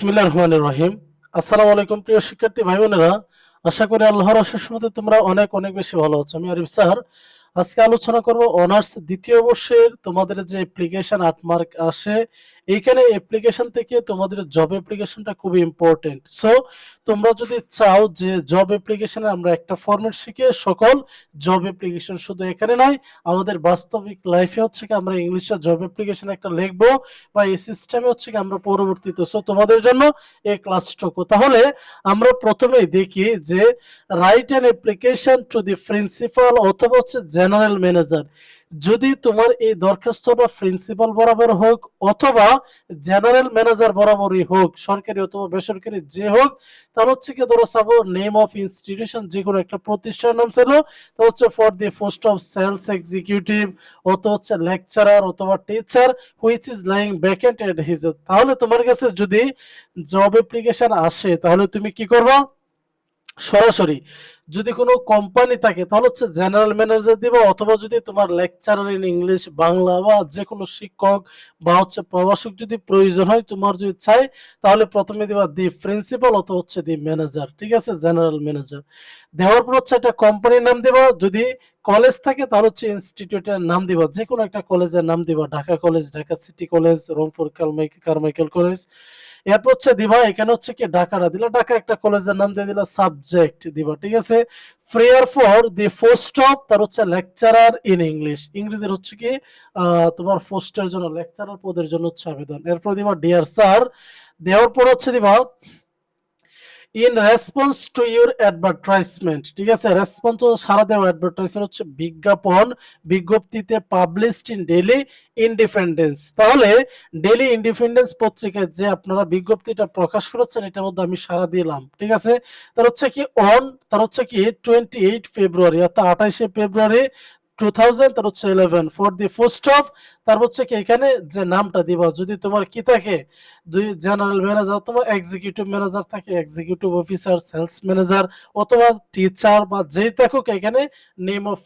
বিসমিল্লাহ রহমান রহিম। আসসালামু আলাইকুম প্রিয় শিক্ষার্থী ভাই বোনেরা আশা করি আল্লাহর মতে তোমরা অনেক অনেক বেশি ভালো আছো। আমি আরিফ স্যার আজকে আলোচনা করব অনার্স দ্বিতীয় বর্ষের তোমাদের যে অ্যাপ্লিকেশন আট মার্ক আসে এইখানে অ্যাপ্লিকেশন থেকে তোমাদের জব অ্যাপ্লিকেশনটা খুবই ইম্পর্টেন্ট সো তোমরা যদি চাও যে জব অ্যাপ্লিকেশনে আমরা একটা ফরম্যাট শিখে সকল জব অ্যাপ্লিকেশন শুধু এখানে নয়, আমাদের বাস্তবিক লাইফে হচ্ছে কি আমরা ইংলিশে জব অ্যাপ্লিকেশন একটা লিখব বা এই সিস্টেমে হচ্ছে কি আমরা পরবর্তীতে। সো তোমাদের জন্য এই ক্লাসটুকু তাহলে আমরা প্রথমেই দেখি যে write an application to the principal অথবা হচ্ছে জেনারেল ম্যানেজার যদি তোমার এই দরখাস্তটা প্রিন্সিপাল বরাবর হোক অথবা জেনারেল ম্যানেজার বরাবরই হোক, সরকারি অথবা বেসরকারি যে হোক, তার হচ্ছে কি ধরো সাবো নেম অফ ইনস্টিটিউশন যে কোনো একটা প্রতিষ্ঠানের নাম ছিল তা হচ্ছে for the post of sales executive অথবা হচ্ছে লেকচারার অথবা teacher which is lying vacant at his তাহলে তোমার কাছে যদি জব অ্যাপ্লিকেশন আসে, তাহলে তুমি কি করবা? সরাসরি যদি কোনো কোম্পানি থাকে, তাহলে হচ্ছে জেনারেল ম্যানেজার দিবা, অথবা যদি তোমার লেকচারার ইন ইংলিশ বাংলা বা যে কোনো শিক্ষক বা হচ্ছে প্রভাষক যদি প্রয়োজন হয়, তোমার যদি চাই তাহলে প্রথমে দিবা দি প্রিন্সিপাল অথবা হচ্ছে দি ম্যানেজার ঠিক আছে? জেনারেল ম্যানেজার দেওয়ার পর হচ্ছে একটা কোম্পানির নাম দিবা, যদি কলেজ থাকে, তাহলে হচ্ছে ইনস্টিটিউটের নাম দিবা। যে কোনো একটা কলেজের নাম দিবা, Dhaka college Dhaka city college Rangpur Carmichael college এরপর হচ্ছে দিবা, এখানে হচ্ছে কি ঢাকাটা দিলা ঢাকা একটা কলেজের নাম দিয়ে দিলা সাবজেক্ট দিবা, ঠিক আছে? Prepare for the post of তার হচ্ছে লেকচারার ইন ইংলিশ ইংরেজির হচ্ছে কি তোমার ফোস্টের জন্য লেকচারার পদের জন্য হচ্ছে আবেদন। এরপর দিবা ডিয়ার স্যার দেওয়ার পর হচ্ছে দিবা in response to your advertisement ঠিক আছে? রেসপন্স সারা দেওয়া অ্যাডভার্টাইজমেন্ট হচ্ছে বিজ্ঞাপন, বিজ্ঞপ্তিতে পাবলিশড ইন ডেলি ইন্ডিপেন্ডেন্স তাহলে ডেলি ইন্ডিপেন্ডেন্স পত্রিকায় যে আপনারা বিজ্ঞপ্তিটা প্রকাশ করেছেন, এটার মধ্যে আমি সারা দিলাম, ঠিক আছে? তার হচ্ছে কি অন তার হচ্ছে কি টোয়েন্টি এইট ফেব্রুয়ারি অর্থাৎ আঠাইশে ফেব্রুয়ারি এখানে যে নামটা দিবা, যদি তোমার কি দুই জেনারেল ম্যানেজার ম্যানেজার থাকে এক্সিকিউটিভ অফিসার সেলস ম্যানেজার অথবা টিচার বা এখানে নেম অফ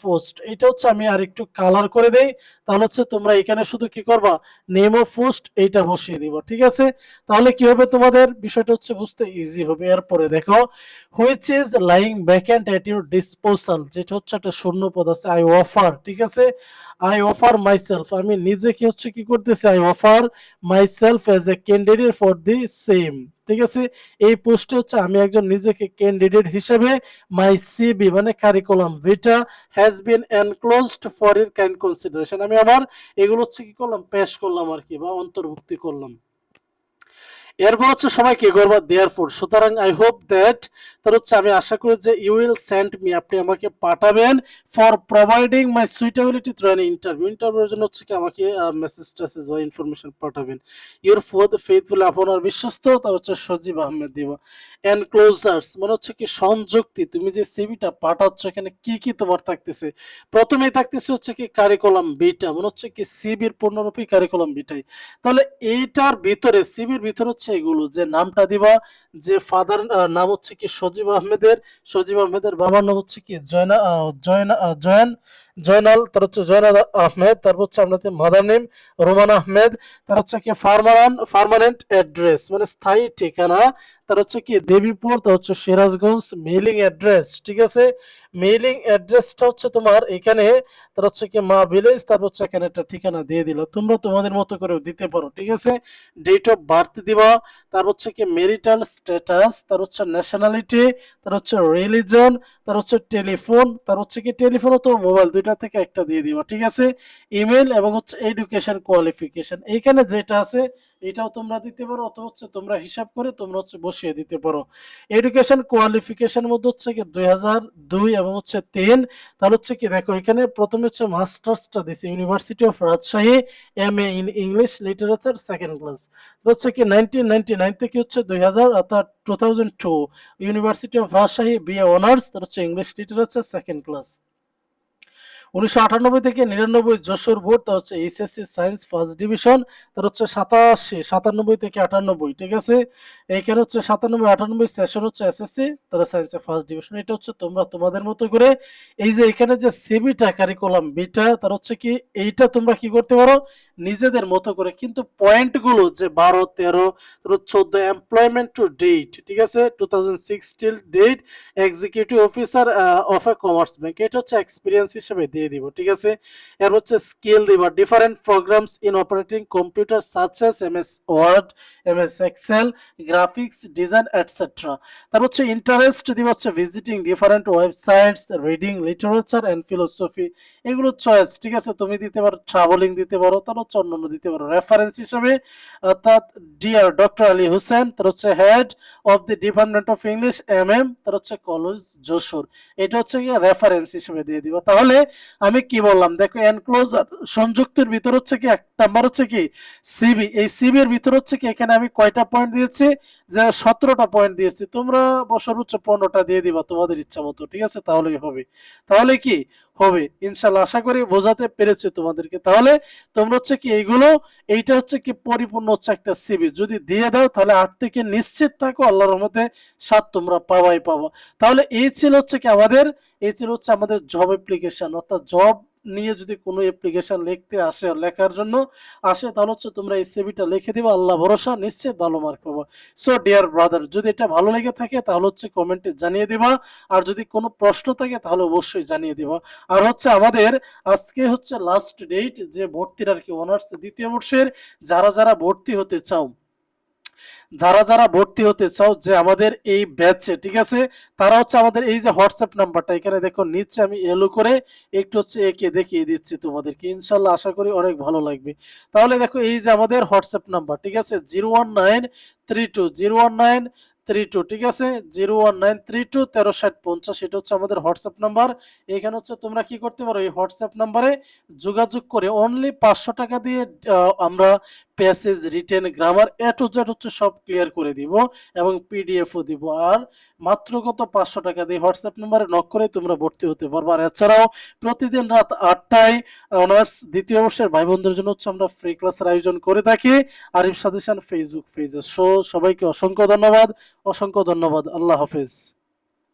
এটা হচ্ছে আমি আর একটু কালার করে দেই, তাহলে হচ্ছে তোমরা এখানে শুধু কি করবা নেম অফ পোস্ট এইটা বসিয়ে দিবা, ঠিক আছে? তাহলে কি হবে তোমাদের? বিষয়টা হচ্ছে বুঝতে ইজি হবে, এরপরে দেখো which is lying vacant at your disposal যেটা হচ্ছে একটা শূন্য পদ আছে আই অফার ঠিক আছে? আই অফার মাইসেলফ আমি নিজে কি হচ্ছে, কি করতেছি? I offer myself as a candidate for the same ঠিক আছে? এই পোস্টে হচ্ছে আমি একজন নিজেকে ক্যান্ডিডেট হিসেবে মাই সিবি মানে curriculum vitae has been enclosed for your kind consideration আমি আমার এগুলো হচ্ছে কি করলাম? পেশ করলাম আর কি, বা অন্তর্ভুক্তি করলাম। এরপর হচ্ছে সবাই কি করবা? দেয়ার ফোর সুতরাং আই হোপ দ্যাট তার হচ্ছে আমি আশা করি যে ইউ উইল সেন্ড মি আপনি আমাকে পাঠাবেন for providing my suitability through an interview ইন্টারভিউর জন্য হচ্ছে কি আমাকে মেসেজ টেসেজ বা ইনফরমেশন পাঠাবেন। ইউর ফোর ফেথফুল আপনার বিশ্বস্ত, তার হচ্ছে সজীব আহমেদ দিবা। এনক্লোজার্স মানে হচ্ছে কি সংযুক্তি, তুমি যে সিভিটা পাঠাচ্ছ, এখানে কি কি তোমার থাকতেছে? প্রথমেই থাকতেছে হচ্ছে কি কারিকুলাম বিটা মানে হচ্ছে কি সিবির পূর্ণরূপী কারিকুলাম বিটাই তাহলে এইটার ভিতরে সিবির ভিতরে হচ্ছে এগুলো, যে নামটা দিবা, যে ফাদার নাম হচ্ছে কি সজীব আহমেদের সজীব আহমেদের বাবার নাম হচ্ছে কি জয়না জয়না জয়ন। জয়নাল তার হচ্ছে জয়নাল আহমেদ তারপর হচ্ছে আপনাদের মাদার নেম রোমান আহমেদ তার হচ্ছে কি ফার্মান পার্মানেন্ট অ্যাড্রেস মানে স্থায়ী ঠিকানা তার হচ্ছে কি দেবীপুর তার হচ্ছে সিরাজগঞ্জ মেইলিং অ্যাড্রেস ঠিক আছে মেইলিং অ্যাড্রেসটা হচ্ছে তোমার এখানে তার হচ্ছে কি মা ভিলেজ তারপর হচ্ছে এখানে একটা ঠিকানা দিয়ে দিল তোমরা তোমাদের মতো করেও দিতে পারো ঠিক আছে ডেট অফ বার্থ দিবা তার হচ্ছে কি মেরিটাল স্ট্যাটাস তার হচ্ছে ন্যাশনালিটি তার হচ্ছে রিলিজন তার হচ্ছে টেলিফোন তার হচ্ছে কি টেলিফোন অথবা মোবাইল দুইটা থেকে একটা দিয়ে দিবা, ঠিক আছে? ইমেল এবং হচ্ছে এডুকেশন কোয়ালিফিকেশন এইখানে যেটা আছে এটাও তোমরা দিতে পারো অথবা হচ্ছে তোমরা হিসাব করে তোমরা হচ্ছে বসিয়ে দিতে পারো। এডুকেশন কোয়ালিফিকেশন মধ্যে হচ্ছে কি দুই হাজার দুই এবং হচ্ছে তিন, তাহলে হচ্ছে কি দেখো এখানে প্রথমে হচ্ছে মাস্টার্সটা দিছে university of Rajshahi M A in English literature second class হচ্ছে কি নাইনটিন নাইনটি নাইন থেকে হচ্ছে দুই হাজার, অর্থাৎ to university of Rajshahi B A honours তার হচ্ছে ইংলিশ লিটারেচার সেকেন্ড ক্লাস উনিশশো আটানব্বই থেকে নিরানব্বই যশোর বোর্ড তার হচ্ছে এইচএসসি সায়েন্স ফার্স্ট ডিভিশন, তার হচ্ছে সাতাশি, সাতানব্বই থেকে আটানব্বই, ঠিক আছে? এইখানে হচ্ছে সাতানব্বই, আটানব্বই সেশন হচ্ছে এসএসসি তারা সায়েন্সের ফার্স্ট ডিভিশন, এটা হচ্ছে তোমরা তোমাদের মতো করে। এই যে এখানে যে সিবিটা কারিকুলাম বিটা তার হচ্ছে কি, এইটা তোমরা কি করতে পারো? নিজেদের মতো করে, কিন্তু পয়েন্টগুলো যে বারো, তেরো চোদ্দ এমপ্লয়মেন্ট টু ডেট ঠিক আছে? Two thousand sixteen date executive officer of a commerce bank এটা হচ্ছে এক্সপিরিয়েন্স হিসেবে দিয়ে। দিব, ঠিক আছে? এর হচ্ছে স্কিল দিবা। Different programs in operating computer such as M S Word M S Excel graphics design etcetera তারপর হচ্ছে ইন্টারেস্ট দিব হচ্ছে visiting different websites reading literature and philosophy এগুলো চয়েস ঠিক আছে? তুমি দিতে পারো ট্রাভেলিং দিতে পারো, তার হচ্ছে অন্যান্য দিতে পারো। রেফারেন্স হিসেবে, অর্থাৎ ডিয়ার ডক্টর আলী হোসেন তার হচ্ছে head of the department of English M M তার হচ্ছে কলেজ, যশোর। এটা হচ্ছে রেফারেন্স হিসেবে দিয়ে দিবা। তাহলে আমি কি বললাম? দেখো এনক্লোজার সংযুক্তের ভিতর হচ্ছে কি, এক নাম্বার হচ্ছে কি সিবি এই সিবি এর ভিতর হচ্ছে কি, এখানে আমি কয়টা পয়েন্ট দিয়েছি? যে সতেরোটা পয়েন্ট দিয়েছি। তোমরা সর্বোচ্চ পনেরোটা দিয়ে দিবা তোমাদের ইচ্ছা মতো, ঠিক আছে? তাহলেই হবে। তাহলে কি? হবে। ইনশাল্লাহ আশা করি বোঝাতে পেরেছি তোমাদেরকে। তাহলে তোমরা হচ্ছে কি, এইগুলো, এইটা হচ্ছে কি পরিপূর্ণ হচ্ছে একটা সিবি যদি দিয়ে দাও, তাহলে আট থেকে নিশ্চিত থাকো, আল্লাহর রহমতে সাত তোমরা পাওয়াই পাবা। তাহলে এই ছিল হচ্ছে কি আমাদের, এই ছিল হচ্ছে আমাদের জব অ্যাপ্লিকেশন অর্থাৎ জব নিয়ে যদি কোনো অ্যাপ্লিকেশন লিখতে আসে, লেখার জন্য আসে, তাহলে হচ্ছে তোমরা এই সিভিটা লিখে দিবা, আল্লাহ ভরসা, নিশ্চয়ই ভালো মার্ক পাবো। সো ডিয়ার ব্রাদার যদি এটা ভালো লেগে থাকে, তাহলে হচ্ছে কমেন্টে জানিয়ে দিবা। আর যদি কোনো প্রশ্ন থাকে, তাহলে অবশ্যই জানিয়ে দিবা। আর হচ্ছে আমাদের আজকে হচ্ছে লাস্ট ডেট যে ভর্তির আর কি অনার্স দ্বিতীয় বর্ষের, যারা যারা ভর্তি হতে চাও যারা যারা ভর্তি হতে চাও যে আমাদের এই ব্যাচে ঠিক আছে? তারা হচ্ছে আমাদের এই যে হোয়াটসঅ্যাপ নাম্বারটা এখানে দেখো, নিচে আমি এলো করে একটু হচ্ছে একে দেখিয়ে দিচ্ছি তোমাদেরকে। ইনশাল্লাহ আশা করি অনেক ভালো লাগবে। তাহলে দেখো, এই যে আমাদের হোয়াটসঅ্যাপ নাম্বার ঠিক আছে? Zero one nine three two zero one nine three two ঠিক আছে? Zero one nine three two তেরো ষাট পঞ্চাশ, এটা হচ্ছে আমাদের হোয়াটসঅ্যাপ নাম্বার এখানে হচ্ছে তোমরা কি করতে পারো, এই হোয়াটসঅ্যাপ নাম্বারে যোগাযোগ করে অনলি পাঁচশো টাকা দিয়ে আমরা passage written grammar A to Z হচ্ছে সব ক্লিয়ার করে দিব এবং পিডিএফও দিব। আর মাত্র কত? পাঁচশো টাকা দিয়ে হোয়াটসঅ্যাপ নাম্বারে নক করে তোমরা ভর্তি হতে পারবে। আর এছাড়াও প্রতিদিন রাত আটটায় অনার্স দ্বিতীয় বর্ষের ভাই বোনদের জন্য হচ্ছে আমরা ফ্রি ক্লাসের আয়োজন করে থাকি। আরিফ সাজেশন ফেসবুক পেজে সো সবাইকে অসংখ্য ধন্যবাদ। অসংখ্য ধন্যবাদ। আল্লাহ হাফেজ।